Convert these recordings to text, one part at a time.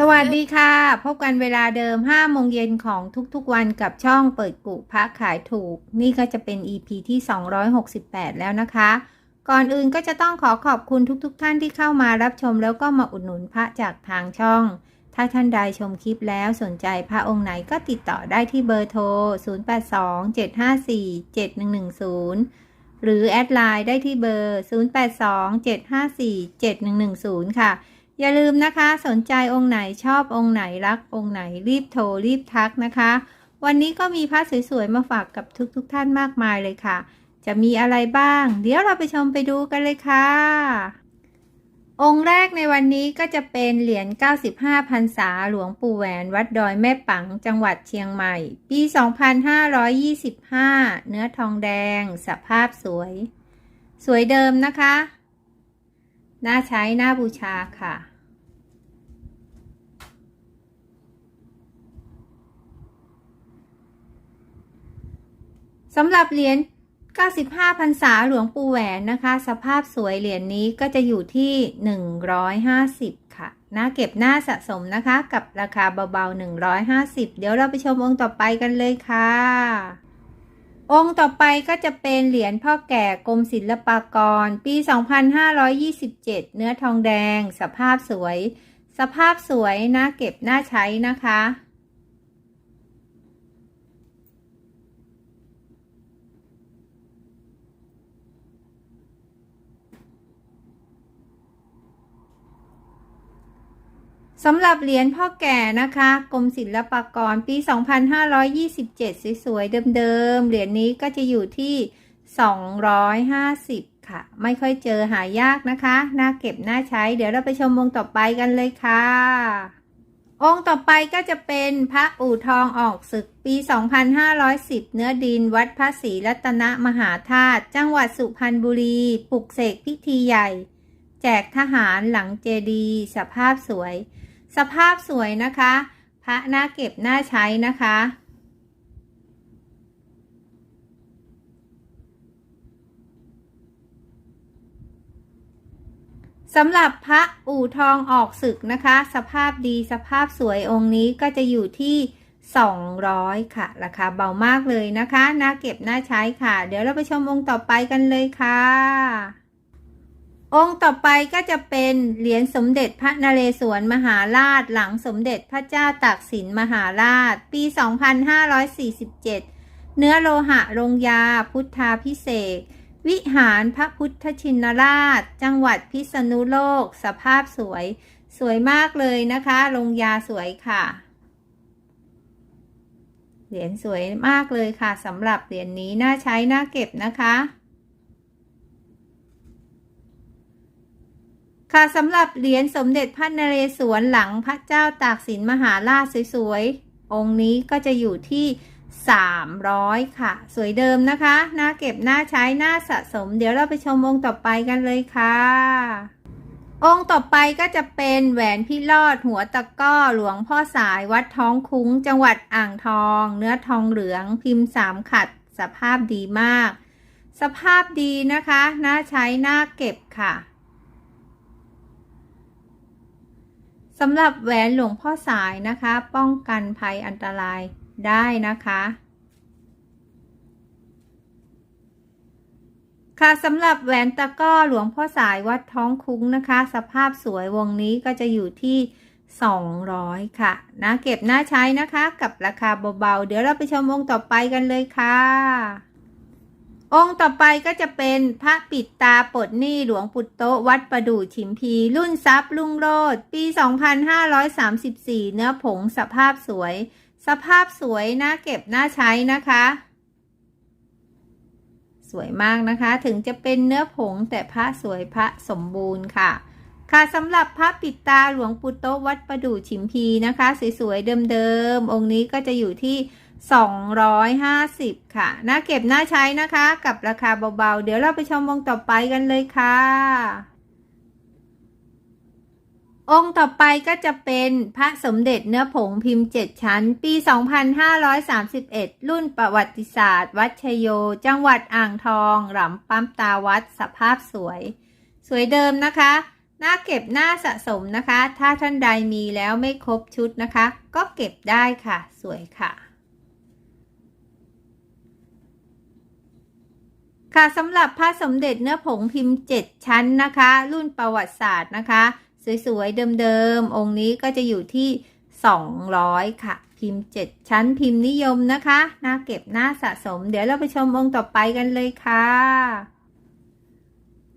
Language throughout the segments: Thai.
สวัสดีค่ะ พบกันเวลาเดิม5โมงเย็นของทุกๆวันกับช่องเปิดกุพระขายถูก นี่ก็จะเป็น EP ที่ 268 แล้วนะคะ ก่อนอื่นก็จะต้องขอขอบคุณทุกๆทท่านที่เข้ามารับชมแล้วก็มาอุดหนุนพระจากทางช่อง ถ้าท่านใดชมคลิปแล้วสนใจพระองค์ไหนก็ติดต่อได้ที่เบอร์โทร 0827547110 หรือแอดไลน์ได้ที่เบอร์ 0827547110 ค่ะ อย่าลืมนะคะ สนใจองค์ไหนชอบองค์ไหนรักองค์ไหนรีบโทรรีบทักนะคะ วันนี้ก็มีพระสวยๆมาฝากกับทุกๆทท่านมากมายเลยค่ะ จะมีอะไรบ้าง เดี๋ยวเราไปชมไปดูกันเลยค่ะ องค์แรกในวันนี้ก็จะเป็นเหรียญ 95พรรษาหลวงปู่แหวนวัดดอยแม่ปังจังหวัดเชียงใหม่ ปี 2525 เนื้อทองแดง สภาพสวย สวยเดิมนะคะ น่าใช้น่าบูชาค่ะ สำหรับเหรียญ 95พรรษาหลวงปู่แหวนนะคะ สภาพสวยเหรียญนนี้ก็จะอยู่ที่ 150 ค่ะ น่าเก็บหน่าสะสมนะคะ กับราคาเบาๆ 150 เดี๋ยวเราไปชมองค์ต่อไปกันเลยค่ะ องค์ต่อไปก็จะเป็นเหรียญพ่อแก่กรมศิลปากร ปี 2527 เนื้อทองแดง สภาพสวย สภาพสวยน่าเก็บน่าใช้นะคะ สำหรับเหรียญพ่อแก่นะคะกรมศิลปากรปี 2527 สวยๆเดิมๆ เหรียญนี้ก็จะอยู่ที่ 250 ค่ะ ไม่ค่อยเจอหายากนะคะ น่าเก็บน่าใช้ เดี๋ยวเราไปชมวงต่อไปกันเลยค่ะ องค์ต่อไปก็จะเป็นพระอู่ทองออกศึกปี 2510 เนื้อดินวัดพระศรีรัตนมหาธาตุจังหวัดสุพรรณบุรีปลุกเสกพิธีใหญ่ แจกทหารหลังเจดีสภาพสวย สภาพสวยนะคะ พระน่าเก็บน่าใช้นะคะ สำหรับพระอู่ทองออกศึกนะคะ สภาพดีสภาพสวยองค์นี้ก็จะอยู่ที่ 200 ค่ะ ราคาเบามากเลยนะคะน่าเก็บน่าใช้ค่ะ เดี๋ยวเราไปชมองค์ต่อไปกันเลยค่ะ องค์ต่อไปก็จะเป็นเหรียญสมเด็จพระนเรศวรมหาราช หลังสมเด็จพระเจ้าตากสินมหาราช ปี 2547 เนื้อโลหะลงยา พุทธาพิเศษ วิหารพระพุทธชินราช จังหวัดพิษณุโลก สภาพสวย สวยมากเลยนะคะ ลงยาสวยค่ะ เหรียญสวยมากเลยค่ะสำหรับเหรียญนนี้น่าใช้น่าเก็บนะคะ ค่ะสำหรับเหรียญสมเด็จพระนเรศวรหลังพระเจ้าตากสินมหาราชสวยๆ องค์นี้ก็จะอยู่ที่ 300 ค่ะ สวยเดิมนะคะน่าเก็บน่าใช้น่าสะสม เดี๋ยวเราไปชมองค์ต่อไปกันเลยค่ะ องค์ต่อไปก็จะเป็นแหวนพิรอดหัวตะก้อหลวงพ่อสายวัดท้องคุ้ง จังหวัดอ่างทอง เนื้อทองเหลืองพิมพ์สามขัด สภาพดีมาก สภาพดีนะคะน่าใช้น่าเก็บค่ะ สำหรับแหวนหลวงพ่อสายนะคะ ป้องกันภัยอันตรายได้นะคะค่ะสำหรับแหวนตะก้อหลวงพ่อสายวัดท้องคุ้งนะคะ สภาพสวยวงนี้ก็จะอยู่ที่ 200 ค่ะนะเก็บน่าใช้นะคะ กับราคาเบาๆ เดี๋ยวเราไปชมองต่อไปกันเลยค่ะ องค์ต่อไปก็จะเป็นพระปิดตาปลดหนี้หลวงปุตโตวัดประดู่ฉิมพี รุ่นทรัพย์ลุงโรดปี 2534 เนื้อผงสภาพสวย สภาพสวยน่าเก็บน่าใช้นะคะ สวยมากนะคะ ถึงจะเป็นเนื้อผงแต่พระสวยพระสมบูรณ์ค่ะ ค่ะสำหรับพระปิดตาหลวงปุตโตวัดประดู่ฉิมพีนะคะ สวยๆเดิมๆองค์นี้ก็จะอยู่ที่ 250 ค่ะ น่าเก็บน่าใช้นะคะ กับราคาเบาๆ เดี๋ยวเราไปชมวงต่อไปกันเลยค่ะ องค์ต่อไปก็จะเป็นพระสมเด็จเนื้อผงพิมพ์ 7 ชั้น ปี 2531 รุ่นประวัติศาสตร์ วัดชยโย จังหวัดอ่างทองหลำปั๊มตาวัดสภาพสวย สวยเดิมนะคะน่าเก็บน่าสะสมนะคะ ถ้าท่านใดมีแล้วไม่ครบชุดนะคะ ก็เก็บได้ค่ะ สวยค่ะ ค่ะสำหรับพระสมเด็จเนื้อผงพิมพ์ 7 ชั้นนะคะ รุ่นประวัติศาสตร์นะคะ สวยๆ เดิมๆ องค์นี้ก็จะอยู่ที่ 200 ค่ะ พิมพ์ 7 ชั้นพิมพ์นิยมนะคะน่าเก็บน่าสะสม เดี๋ยวเราไปชมองค์ต่อไปกันเลยค่ะ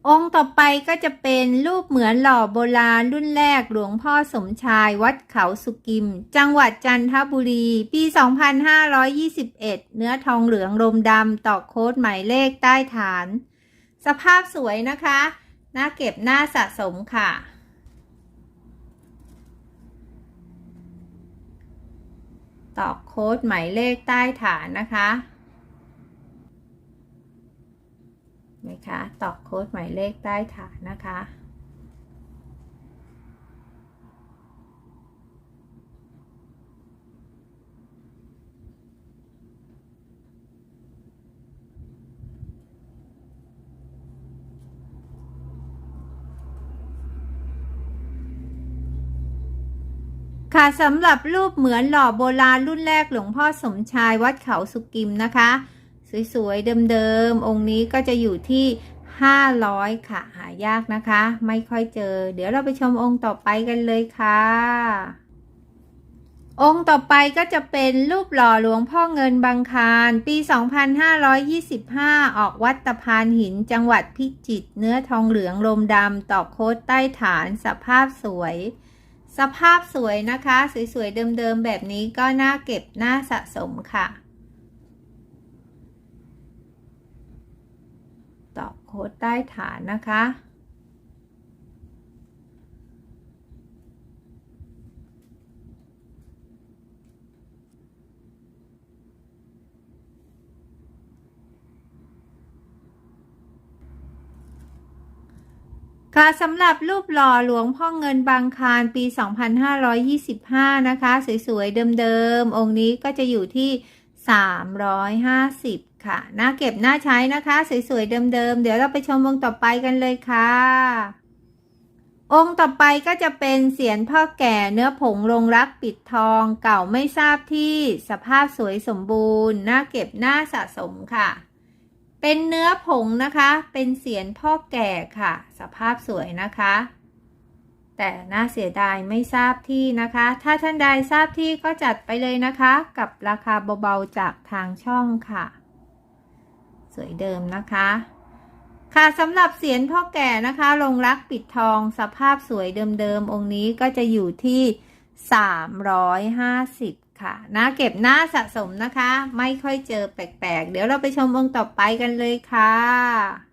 องค์ต่อไปก็จะเป็นรูปเหมือนหล่อโบราณรุ่นแรกหลวงพ่อสมชายวัดเขาสุกิม จังหวัดจันทบุรี ปี 2521 เนื้อทองเหลืองลมดำตอกโค้ดหมายเลขใต้ฐาน สภาพสวยนะคะน่าเก็บหน่าสะสมค่ะตอกโค้ดหมายเลขใต้ฐานนะคะ ไหมคะ ตอกโค้ดหมายเลขใต้ฐานนะคะ ค่ะสำหรับรูปเหมือนหล่อโบราณรุ่นแรกหลวงพ่อสมชายวัดเขาสุกิมนะคะ สวยๆ เดิมๆ องค์นี้ก็จะอยู่ที่ 500 ค่ะ หายากนะคะ ไม่ค่อยเจอ เดี๋ยวเราไปชมองค์ต่อไปกันเลยค่ะ องค์ต่อไปก็จะเป็นรูปหล่อหลวงพ่อเงินบางคารปี 2525 ออกวัดตะพานหินจังหวัดพิจิตรเนื้อทองเหลืองลมดำตอกโค้ดใต้ฐานสภาพสวยสภาพสวยนะคะ สวยๆ เดิมๆ แบบนี้ก็น่าเก็บน่าสะสมค่ะ ตอก โค้ดใต้ฐานนะคะ ค่ะสำหรับรูปหล่อหลวงพ่อเงินบางคารปี 2525 นะคะ สวย ๆ เดิม ๆ องค์นี้ก็จะอยู่ที่ 350 ค่ะน่าเก็บน่าใช้นะคะ สวยๆเดิมๆ เดี๋ยวเราไปชมองค์ต่อไปกันเลยค่ะ องค์ต่อไปก็จะเป็นเสียนพ่อแก่เนื้อผงลงรักปิดทอง เก่าไม่ทราบที่สภาพสวยสมบูรณ์น่าเก็บน่าสะสมค่ะ เป็นเนื้อผงนะคะ เป็นเสียนพ่อแก่ค่ะ สภาพสวยนะคะ แต่น่าเสียดายไม่ทราบที่นะคะ ถ้าท่านใดทราบที่ก็จัดไปเลยนะคะ กับราคาเบาๆจากทางช่องค่ะ วยเดิมนะคะ ค่ะสำหรับเสียนพ่อแก่นะคะลงรักปิดทองสภาพสวยเดิมๆองค์นี้ก็จะอยู่ที่ 350 ค่ะน่าเก็บน่าสะสมนะคะ ไม่ค่อยเจอแปลกๆ เดี๋ยวเราไปชมองค์ต่อไปกันเลยค่ะ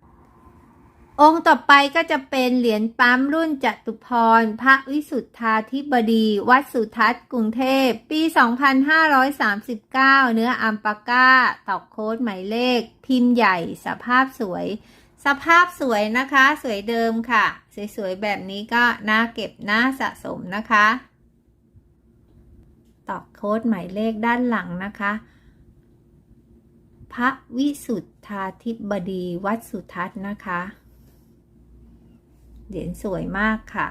องค์ต่อไปก็จะเป็นเหรียญปั๊มรุ่นจตุพร พระวิสุทธาธิบดี วัดสุทัศน์กรุงเทพ ปี 2539 เนื้ออัมปาก้า ตอกโค้ดหมายเลข พิมพ์ใหญ่ สภาพสวย สภาพสวยนะคะ สวยเดิมค่ะ สวยๆ แบบนี้ก็น่าเก็บน่าสะสมนะคะ ตอกโค้ดหมายเลขด้านหลังนะคะ พระวิสุทธาธิบดี วัดสุทัศน์นะคะ เหรียญสวยมากค่ะ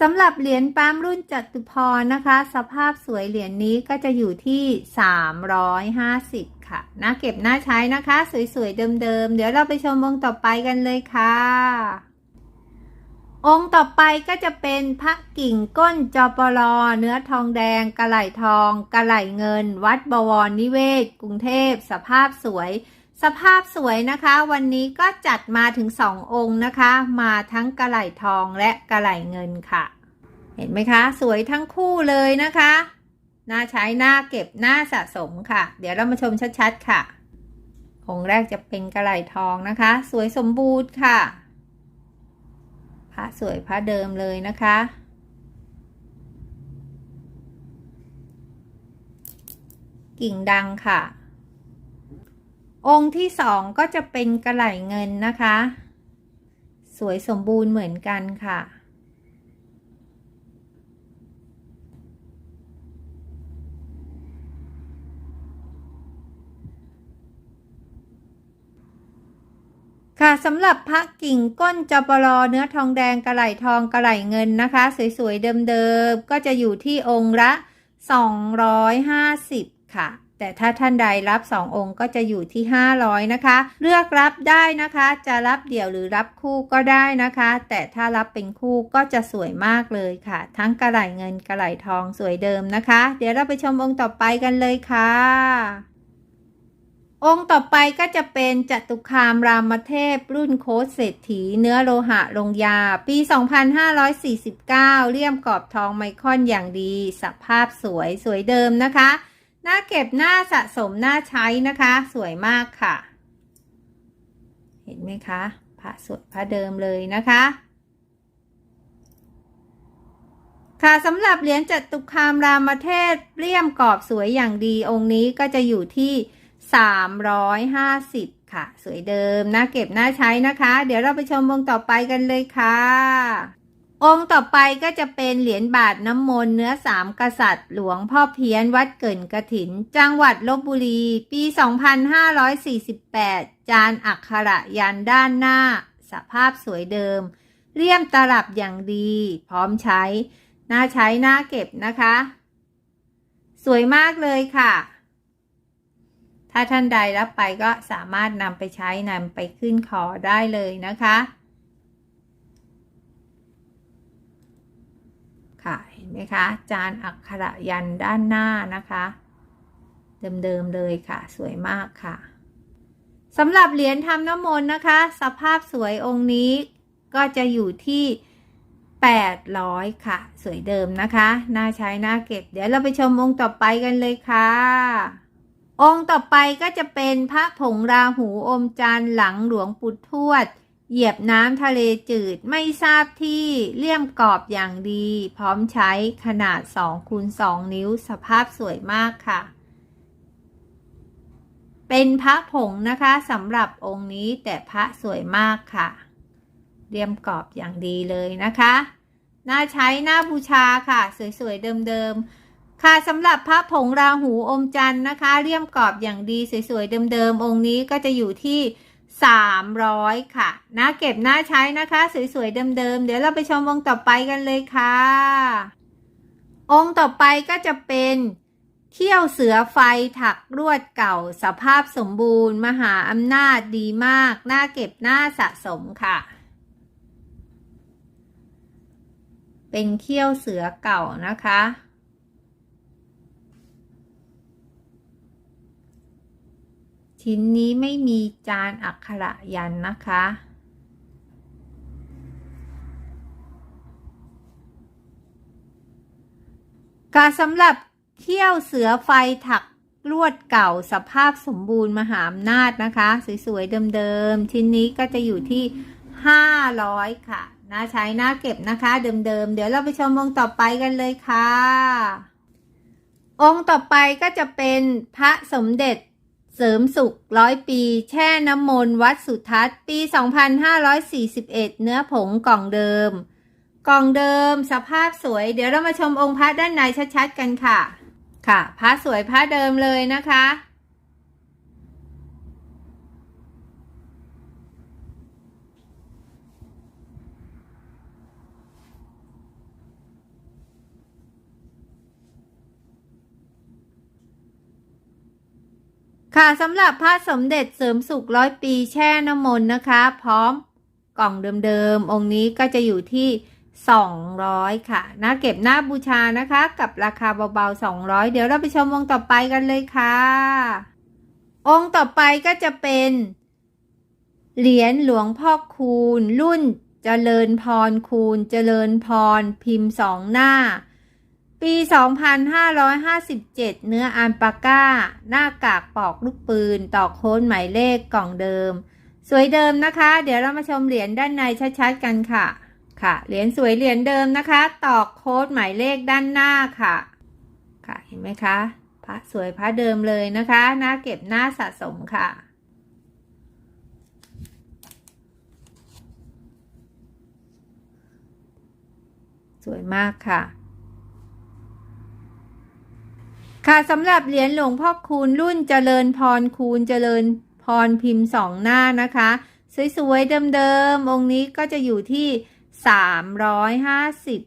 สำหรับเหรียญปั๊มรุ่นจัตุพรนะคะ สภาพสวยเหรียญนี้ก็จะอยู่ที่ 350 ค่ะน่าเก็บน่าใช้นะคะ สวยๆ เดิมๆ เดี๋ยวเราไปชมองต่อไปกันเลยค่ะ องค์ต่อไปก็จะเป็นพระกิ่งก้นจอปลอเนื้อทองแดง กระไหลทอง กระไหลเงิน วัดบวรนิเวศ กรุงเทพ สภาพสวย สภาพสวยนะคะ วันนี้ก็จัดมาถึงสององค์นะคะ มาทั้งกระไหลทองและกระไหลเงินค่ะ เห็นไหมคะ สวยทั้งคู่เลยนะคะน่าใช้น่าเก็บน่าสะสมค่ะ เดี๋ยวเรามาชมชัดๆค่ะ องค์แรกจะเป็นกระไหลทองนะคะ สวยสมบูรณ์ค่ะ พระสวยพระเดิมเลยนะคะ กิ่งดังค่ะ องค์ที่สองก็จะเป็นกระไหลเงินนะคะ สวยสมบูรณ์เหมือนกันค่ะ ค่ะสำหรับพระกิ่งก้นจปรอเนื้อทองแดงกระไหลทองกระไหลเงินนะคะ สวยๆเดิมๆก็จะอยู่ที่องค์ละ 250 ค่ะ แต่ถ้าท่านใดรับ 2 องค์ก็จะอยู่ที่ 500 นะคะ เลือกรับได้นะคะ จะรับเดี่ยวหรือรับคู่ก็ได้นะคะ แต่ถ้ารับเป็นคู่ก็จะสวยมากเลยค่ะ ทั้งกระไหลเงินกระไหลทองสวยเดิมนะคะ เดี๋ยวเราไปชมองค์ต่อไปกันเลยค่ะ องค์ต่อไปก็จะเป็นจตุคามรามเทพรุ่นโค้ดเศรษฐีเนื้อโลหะลงยา ปี 2549 เลี่ยมกรอบทองไมคอนอย่างดี สภาพสวยสวยเดิมนะคะ หน้าเก็บหน้าสะสมหน้าใช้นะคะ สวยมากค่ะ เห็นไหมคะพระสวยพระเดิมเลยนะคะค่ะสำหรับเหรียญจตุคามรามเทพเลี่ยมกรอบสวยอย่างดีองค์นี้ก็จะอยู่ที่ 350 ค่ะ สวยเดิมน่าเก็บน่าใช้นะคะ เดี๋ยวเราไปชมองค์ต่อไปกันเลยค่ะ องค์ต่อไปก็จะเป็นเหรียญบาทน้ำมนต์เนื้อสามกษัตริย์ หลวงพ่อเพี้ยนวัดเกินกระถิน จังหวัดลบบุรี ปี 2548 จานอักขระยันด้านหน้า สภาพสวยเดิมเลี่ยมตลับอย่างดี พร้อมใช้ น่าใช้น่าเก็บนะคะ สวยมากเลยค่ะ ถ้าท่านใดรับไปก็สามารถนำไปใช้นำไปขึ้นคอได้เลยนะคะ ค่ะเห็นไหมคะ จานอักขระยันด้านหน้านะคะ เดิมๆเลยค่ะ สวยมากค่ะสำหรับเหรียญทำน้ำมนต์นะคะ สภาพสวยองค์นี้ก็จะอยู่ที่800 ค่ะ สวยเดิมนะคะ น่าใช้ น่าเก็บ เดี๋ยวเราไปชมองค์ต่อไปกันเลยค่ะ องค์ต่อไปก็จะเป็นพระผงราหูอมจันทร์หลังหลวงปู่ทวด เหยียบน้ำทะเลจืดไม่ทราบที่เลี่ยมกรอบอย่างดี พร้อมใช้ขนาด2คูณ2นิ้วสภาพสวยมากค่ะ เป็นพระผงนะคะสำหรับองค์นี้แต่พระสวยมากค่ะเลี่ยมกรอบอย่างดีเลยนะคะ น่าใช้น่าบูชาค่ะ สวยๆเดิมๆ ค่ะสำหรับพระผงราหูอมจันทร์นะคะเลี่ยมกรอบอย่างดีสวยๆเดิมๆองค์นี้ก็จะอยู่ที่ 300 ค่ะน่าเก็บน่าใช้นะคะสวยๆเดิมๆเดี๋ยวเราไปชมองค์ต่อไปกันเลยค่ะ องค์ต่อไปก็จะเป็นเขี้ยวเสือไฟถักลวดเก่าสภาพสมบูรณ์ มหาอำนาจดีมากน่าเก็บน่าสะสมค่ะ เป็นเขี้ยวเสือเก่านะคะ ชิ้นนี้ไม่มีจานอักขระยันนะคะ การสำหรับเขี้ยวเสือไฟถักลวดเก่าสภาพสมบูรณ์มหาอำนาจนะคะ สวยๆเดิมๆ ชิ้นนี้ก็จะอยู่ที่ 500 ค่ะน่าใช้น่าเก็บนะคะเดิมๆ เดี๋ยวเราไปชมองค์ต่อไปกันเลยค่ะ องค์ต่อไปก็จะเป็นพระสมเด็จ เสริมสุขร้อยปี แช่น้ำมนต์วัดสุทัศน์ ปี 2541 เนื้อผงกล่องเดิม กล่องเดิมสภาพสวย เดี๋ยวเรามาชมองค์พระด้านในชัดๆกันค่ะ ค่ะพระสวยพระเดิมเลยนะคะ ค่ะสำหรับพระสมเด็จเสริมสุขร้อยปีแช่น้ำมนต์นะคะ พร้อมกล่องเดิมๆ องค์นี้ก็จะอยู่ที่ 200 ค่ะน่าเก็บหน้าบูชานะคะ กับราคาเบาๆ 200 เดี๋ยวเราไปชมองค์ต่อไปกันเลยค่ะ องค์ต่อไปก็จะเป็น เหรียญหลวงพ่อคูณ รุ่นเจริญพรคูณ เจริญพร พิมพ์สองหน้า ปี 2557 เนื้ออันปาก้า หน้ากากปอกลูกปืนต่อโค้นหมายเลขกล่องเดิม สวยเดิมนะคะ เดี๋ยวเรามาชมเหรียญด้านในชัดๆกันค่ะ ค่ะ เหรียญสวยเหรียญเดิมนะคะ ตอกโค้ดหมายเลขด้านหน้าค่ะ ค่ะ เห็นไหมคะ พระสวยพระเดิมเลยนะคะ หน้าเก็บหน้าสะสมค่ะสวยมากค่ะ ค่ะสำหรับเหรียญหลวงพ่อคูณรุ่นเจริญพรคูณเจริญพรพิมพ์สองหน้านะคะ สวยๆเดิมๆองค์นี้ก็จะอยู่ที่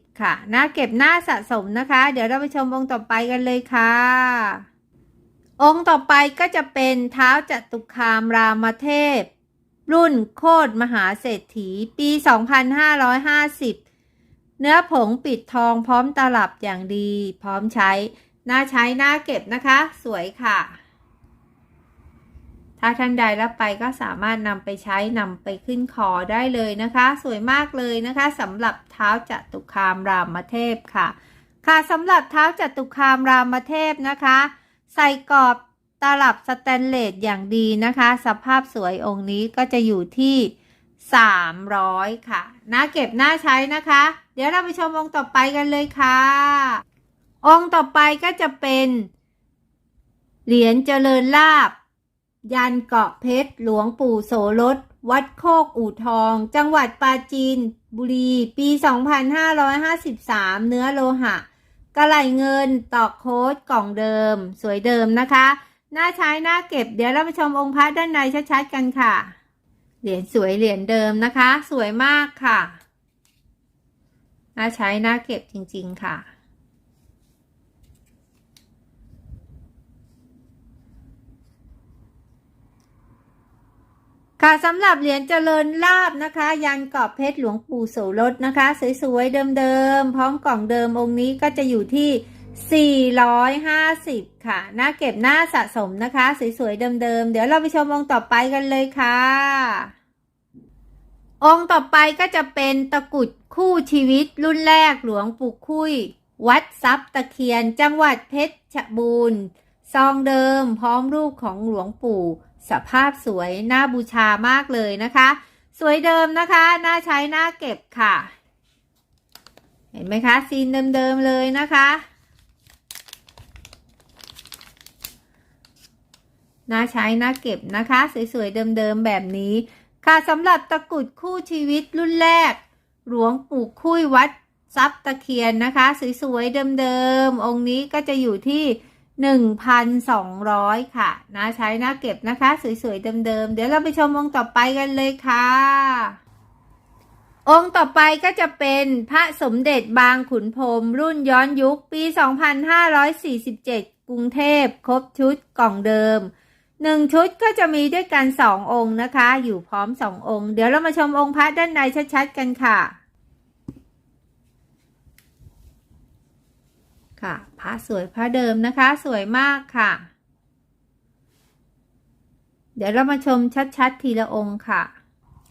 350 ค่ะหน้าเก็บหน้าสะสมนะคะ เดี๋ยวเราไปชมองค์ต่อไปกันเลยค่ะ องค์ต่อไปก็จะเป็นเท้าจตุคามรามเทพ รุ่นโคตรมหาเศรษฐีปี 2550 เนื้อผงปิดทองพร้อมตลับอย่างดีพร้อมใช้ น่าใช้น่าเก็บนะคะ สวยค่ะ ถ้าท่านใดรับไปก็สามารถนำไปใช้นำไปขึ้นคอได้เลยนะคะ สวยมากเลยนะคะสำหรับเท้าจัตุคามรามเทพค่ะ ค่ะสำหรับเท้าจัตุคามรามเทพนะคะ ใส่กรอบตลับสแตนเลสอย่างดีนะคะ สภาพสวยองค์นี้ก็จะอยู่ที่ 300 ค่ะ น่าเก็บน่าใช้นะคะ เดี๋ยวเราไปชมองค์ต่อไปกันเลยค่ะ องค์ต่อไปก็จะเป็น เหรียญเจริญลาบ ยันเกาะเพชร หลวงปู่โสรส วัดโคกอู่ทอง จังหวัดปราจีน บุรี ปี 2553 เนื้อโลหะ กระไหลเงินตอกโค้ดกล่องเดิม สวยเดิมนะคะน่าใช้น่าเก็บ เดี๋ยวเราไปชมองค์พระด้านในชัดๆกันค่ะ เหรียญสวยเหรียญเดิมนะคะ สวยมากค่ะ น่าใช้น่าเก็บจริงๆค่ะ ค่ะสำหรับเหรียญเจริญลาบนะคะ ยันกรอบเพชรหลวงปู่โสรสนะคะ สวยๆเดิมๆพร้อมกล่องเดิมองค์นี้ก็จะอยู่ที่ 450 ค่ะหน่าเก็บหน้าสะสมนะคะ สวยๆเดิมๆเดี๋ยวเราไปชมองค์ต่อไปกันเลยค่ะ องค์ต่อไปก็จะเป็นตะกุดคู่ชีวิตรุ่นแรกหลวงปู่คุยวัดทรัพย์ตะเคียน จังหวัดเพชรบูรณ์ซองเดิมพร้อมรูปของหลวงปู่ สภาพสวยน่าบูชามากเลยนะคะ สวยเดิมนะคะน่าใช้น่าเก็บค่ะ เห็นไหมคะซีนเดิมๆเลยนะคะน่าใช้น่าเก็บนะคะ สวยๆเดิมๆแบบนี้ ค่ะสำหรับตะกุดคู่ชีวิตรุ่นแรก หลวงปู่คุยวัดทรัพย์ตะเคียนนะคะ สวยๆเดิมๆองค์นี้ก็จะอยู่ที่ 1,200 ค่ะน่าใช้น่าเก็บนะคะ สวยๆเดิมๆ เดี๋ยวเราไปชมองค์ต่อไปกันเลยค่ะ องค์ต่อไปก็จะเป็นพระสมเด็จบางขุนพรมรุ่นย้อนยุคปี 2547 กรุงเทพครบชุดกล่องเดิมหนึ่งชุดก็จะมีด้วยกันสององค์นะคะ อยู่พร้อมสององค์ เดี๋ยวเรามาชมองค์พระด้านในชัดๆ กันค่ะ ค่ะพระสวยพระเดิมนะคะ สวยมากค่ะ เดี๋ยวเรามาชมชัดๆ ทีละองค์ค่ะ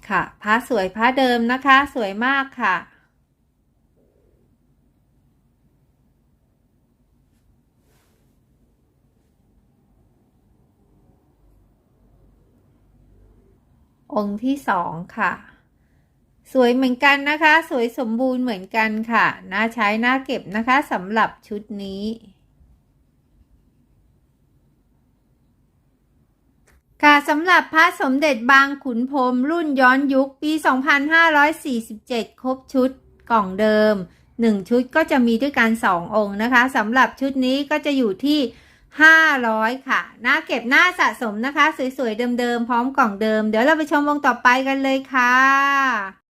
ค่ะพระสวยพระเดิมนะคะ สวยมากค่ะองค์ที่สองค่ะ สวยเหมือนกันนะคะ สวยสมบูรณ์เหมือนกันค่ะน่าใช้น่าเก็บนะคะสำหรับชุดนี้ค่ะสำหรับพระสมเด็จบางขุนพรมรุ่นย้อนยุคปี 2547 ครบชุดกล่องเดิม 1 ชุดก็จะมีด้วยกัน 2 องค์นะคะสำหรับชุดนี้ก็จะอยู่ที่ 500 ค่ะน่าเก็บหน้าสะสมนะคะ สวยๆ เดิมๆ พร้อมกล่องเดิม เดี๋ยวเราไปชมวงต่อไปกันเลยค่ะ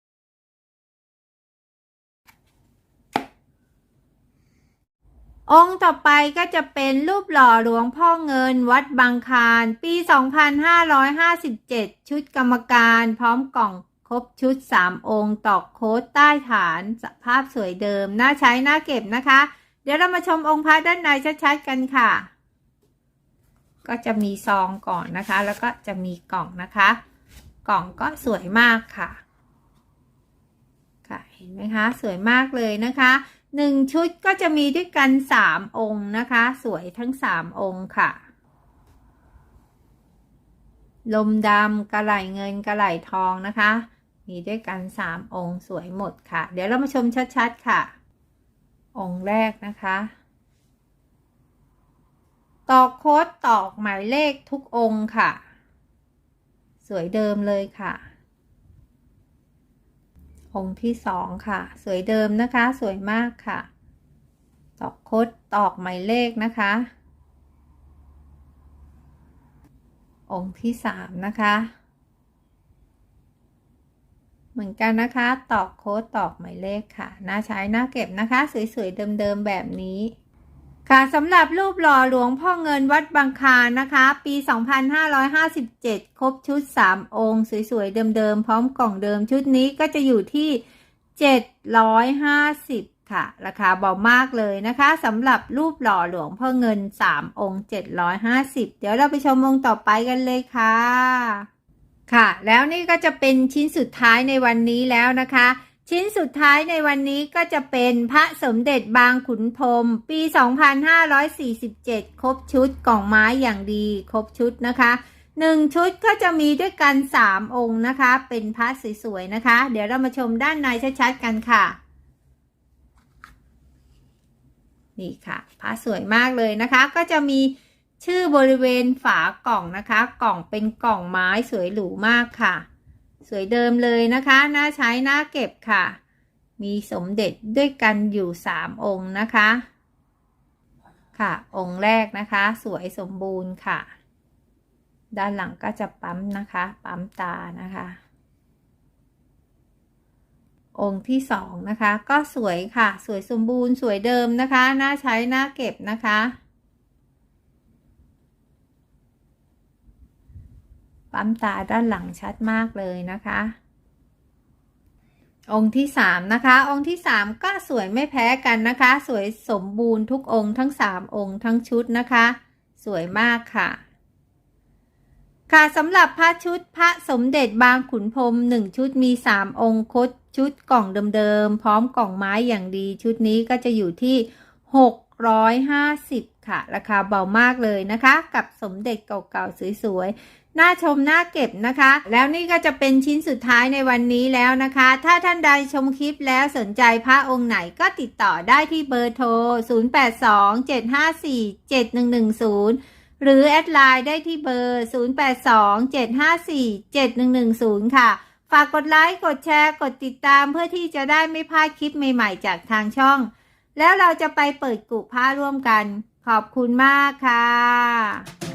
องค์ต่อไปก็จะเป็นรูปหล่อหลวงพ่อเงินวัดบางคาร ปี 2557 ชุดกรรมการพร้อมกล่องครบชุด 3 องค์ตอกโค้ดใต้ฐานสภาพสวยเดิม น่าใช้ น่าเก็บนะคะ เดี๋ยวเรามาชมองค์พระด้านในชัดๆกันค่ะ ก็จะมีซองก่อนนะคะ แล้วก็จะมีกล่องนะคะ กล่องก็สวยมากค่ะ ค่ะ เห็นไหมคะ สวยมากเลยนะคะ หนึ่งชุดก็จะมีด้วยกันสามองค์นะคะ สวยทั้งสามองค์ค่ะ ลมดำกระไหลเงินกระไหลทองนะคะ มีด้วยกันสามองค์สวยหมดค่ะ เดี๋ยวเรามาชมชัดๆค่ะ องค์แรกนะคะ ตอกโค้ดตอกหมายเลขทุกองค์ค่ะ สวยเดิมเลยค่ะ องค์ที่สองค่ะ สวยเดิมนะคะ สวยมากค่ะ ตอกโค้ดตอกหมายเลขนะคะ องค์ที่สามนะคะ เหมือนกันนะคะ ตอกโค้ดตอกหมายเลขค่ะ น่าใช้น่าเก็บนะคะ สวยๆเดิมๆแบบนี้ ค่ะสำหรับรูปหล่อหลวงพ่อเงินวัดบางคานนะคะ ปี 2557 ครบชุด 3 องค์ สวยๆ เดิมๆ พร้อมกล่องเดิมชุดนี้ก็จะอยู่ที่ 750 ค่ะ ราคาเบามากเลยนะคะสำหรับรูปหล่อหลวงพ่อเงิน 3 องค์ 750 เดี๋ยวเราไปชมองค์ต่อไปกันเลยค่ะ ค่ะ แล้วนี่ก็จะเป็นชิ้นสุดท้ายในวันนี้แล้วนะคะ ชิ้นสุดท้ายในวันนี้ก็จะเป็นพระสมเด็จบางขุนพรมปี 2547 ครบชุดกล่องไม้อย่างดี ครบชุดนะคะหนึ่งชุดก็จะมีด้วยกัน 3 องค์นะคะ เป็นพระสวยๆนะคะ เดี๋ยวเรามาชมด้านในชัดๆกันค่ะ นี่ค่ะพระสวยมากเลยนะคะ ก็จะมีชื่อบริเวณฝากล่องนะคะ กล่องเป็นกล่องไม้สวยหรูมากค่ะ สวยเดิมเลยนะคะน่าใช้น่าเก็บค่ะ มีสมเด็จด้วยกันอยู่สามองค์นะคะ ค่ะ องค์แรกนะคะ สวยสมบูรณ์ค่ะ ด้านหลังก็จะปั๊มนะคะ ปั๊มตานะคะ องค์ที่สองนะคะ ก็สวยค่ะ สวยสมบูรณ์สวยเดิมนะคะน่าใช้น่าเก็บนะคะ ปั๊มตาด้านหลังชัดมากเลยนะคะ องค์ที่สามนะคะ องค์ที่สามก็สวยไม่แพ้กันนะคะ สวยสมบูรณ์ทุกองค์ทั้งสามองค์ทั้งชุดนะคะ สวยมากค่ะค่ะสำหรับพระชุดพระสมเด็จบางขุนพรมหนึ่งชุดมีสามองค์คดชุดกล่องเดิมๆ พร้อมกล่องไม้อย่างดี ชุดนี้ก็จะอยู่ที่หกร้อยห้าสิบค่ะ ราคาเบามากเลยนะคะ กับสมเด็จเก่าๆ สวยๆ น่าชมน่าเก็บนะคะ แล้วนี่ก็จะเป็นชิ้นสุดท้ายในวันนี้แล้วนะคะ ถ้าท่านใดชมคลิปแล้วสนใจพระองค์ไหนก็ติดต่อได้ที่เบอร์โทร 0827547110 หรือแอดไลน์ได้ที่เบอร์ 0827547110 ค่ะ ฝากกดไลค์กดแชร์กดติดตามเพื่อที่จะได้ไม่พลาดคลิปใหม่ๆ จากทางช่อง แล้วเราจะไปเปิดกุผ้าร่วมกัน ขอบคุณมากค่ะ